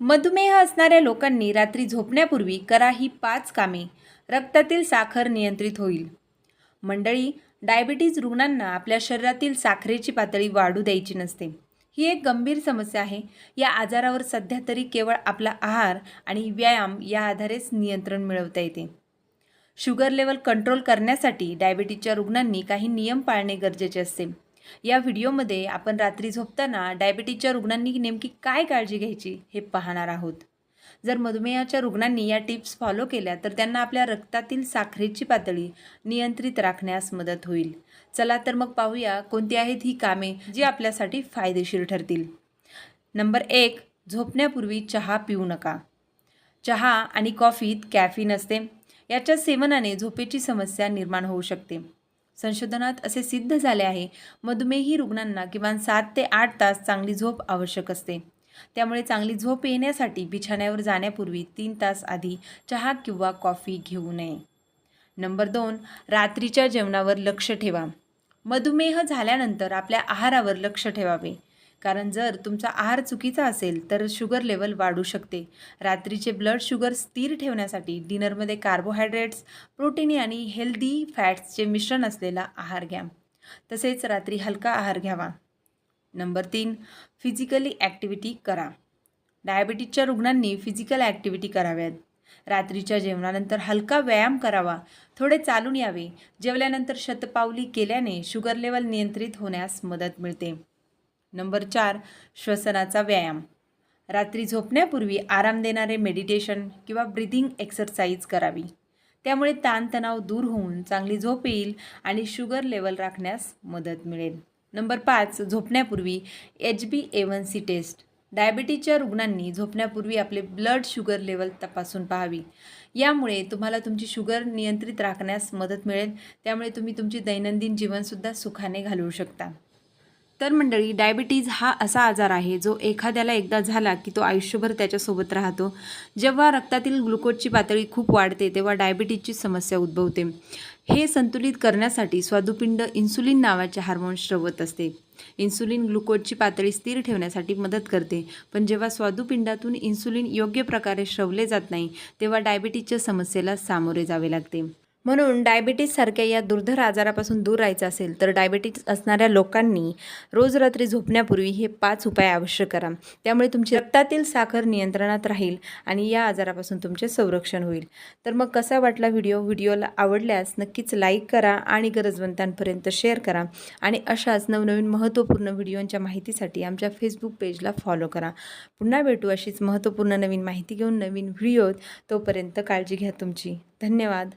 मधुमेह असणाऱ्या लोकांनी रात्री झोपण्यापूर्वी करा ही पाच कामे. रक्तातील साखर नियंत्रित होईल. मंडळी डायबिटीज रुग्णांना आपल्या शरीरातील साखरेची पातळी वाढू द्यायची नसते. ही एक गंभीर समस्या आहे. या आजारावर सध्या तरी केवळ आपला आहार आणि व्यायाम या आधारेच नियंत्रण मिळवता येते. शुगर लेवल कंट्रोल करण्यासाठी डायबिटीजच्या रुग्णांनी काही नियम पाळणे गरजेचे असते. या व्हिडिओमध्ये आपण रात्री झोपताना डायबिटीजच्या रुग्णांनी नेमकी काय काळजी घ्यायची हे पाहणार आहोत. जर मधुमेहाच्या रुग्णांनी या टिप्स फॉलो केल्या तर त्यांना आपल्या रक्तातील साखरेची पातळी नियंत्रित राखण्यास मदत होईल. चला तर मग पाहूया कोणती आहेत ही कामे जी आपल्यासाठी फायदेशीर ठरतील. नंबर एक झोपण्यापूर्वी चहा पिऊ नका. चहा आणि कॉफीत कॅफीन असते. याच्या सेवनाने झोपेची समस्या निर्माण होऊ शकते. संशोधनात असे सिद्ध झाले आहे. मधुमेही रुग्णांना किमान सात ते आठ तास चांगली झोप आवश्यक असते. त्यामुळे चांगली झोप येण्यासाठी बिछाण्यावर जाण्यापूर्वी तीन तास आधी चहा किंवा कॉफी घेऊ नये. नंबर दोन रात्रीच्या जेवणावर लक्ष ठेवा. मधुमेह झाल्यानंतर आपल्या आहारावर लक्ष ठेवावे. कारण जर तुमचा आहार चुकीचा असेल तर शुगर लेवल वाढू शकते. रात्रीचे ब्लड शुगर स्थिर ठेवण्यासाठी डिनरमध्ये कार्बोहायड्रेट्स प्रोटीन आणि हेल्दी फॅट्सचे मिश्रण असलेला आहार घ्या. तसेच रात्री हलका आहार घ्यावा. नंबर तीन फिजिकली ॲक्टिव्हिटी करा. डायबिटीजच्या रुग्णांनी फिजिकल ॲक्टिव्हिटी कराव्यात. रात्रीच्या जेवणानंतर हलका व्यायाम करावा. थोडे चालून यावे. जेवल्यानंतर शतपावली केल्याने शुगर लेवल नियंत्रित होण्यास मदत मिळते. नंबर चार श्वसनाचा व्यायाम. रात्री झोपण्यापूर्वी आराम देणारे मेडिटेशन किंवा ब्रिदिंग एक्सरसाइज करावी. त्यामुळे ताणतणाव दूर होऊन चांगली झोप येईल आणि शुगर लेवल राखण्यास मदत मिळेल. नंबर पाच झोपण्यापूर्वी H B A one C test डायबिटीजच्या रुग्णांनी झोपण्यापूर्वी आपले ब्लड शुगर लेवल तपासून पाहावी. यामुळे तुम्हाला तुमची शुगर नियंत्रित राखण्यास मदत मिळेल. त्यामुळे तुम्ही तुमची दैनंदिन जीवनसुद्धा सुखाने घालवू शकता. तर मंडळी डायबिटीज हा असा आजार आहे जो एखाद्याला एकदा झाला की तो आयुष्यभर त्याच्यासोबत राहतो. जेव्हा रक्तातील ग्लुकोजची पातळी खूप वाढते तेव्हा डायबिटीजची समस्या उद्भवते. हे संतुलित करण्यासाठी स्वादुपिंड इन्सुलिन नावाचे हार्मोन स्रवत असते. इन्सुलिन ग्लुकोजची पातळी स्थिर ठेवण्यासाठी मदत करते. पण जेव्हा स्वादुपिंडातून इन्सुलिन योग्य प्रकारे श्रवले जात नाही तेव्हा डायबिटीजच्या समस्येला सामोरे जावे लागते. म्हणून डायबिटीजसारख्या या दुर्धर आजारापासून दूर राहायचं असेल तर डायबिटीज असणाऱ्या लोकांनी रोज रात्री झोपण्यापूर्वी हे पाच उपाय अवश्य करा. त्यामुळे तुमची रक्तातील साखर नियंत्रणात राहील आणि या आजारापासून तुमचे संरक्षण होईल. तर मग कसा वाटला व्हिडिओ व्हिडिओला आवडल्यास नक्कीच लाईक करा आणि गरजवंतांपर्यंत शेअर करा आणि अशाच नवनवीन महत्त्वपूर्ण व्हिडिओंच्या माहितीसाठी आमच्या फेसबुक पेजला फॉलो करा. पुन्हा भेटू अशीच महत्त्वपूर्ण नवीन माहिती घेऊन नवीन व्हिडिओत तोपर्यंत काळजी घ्या तुमची. धन्यवाद.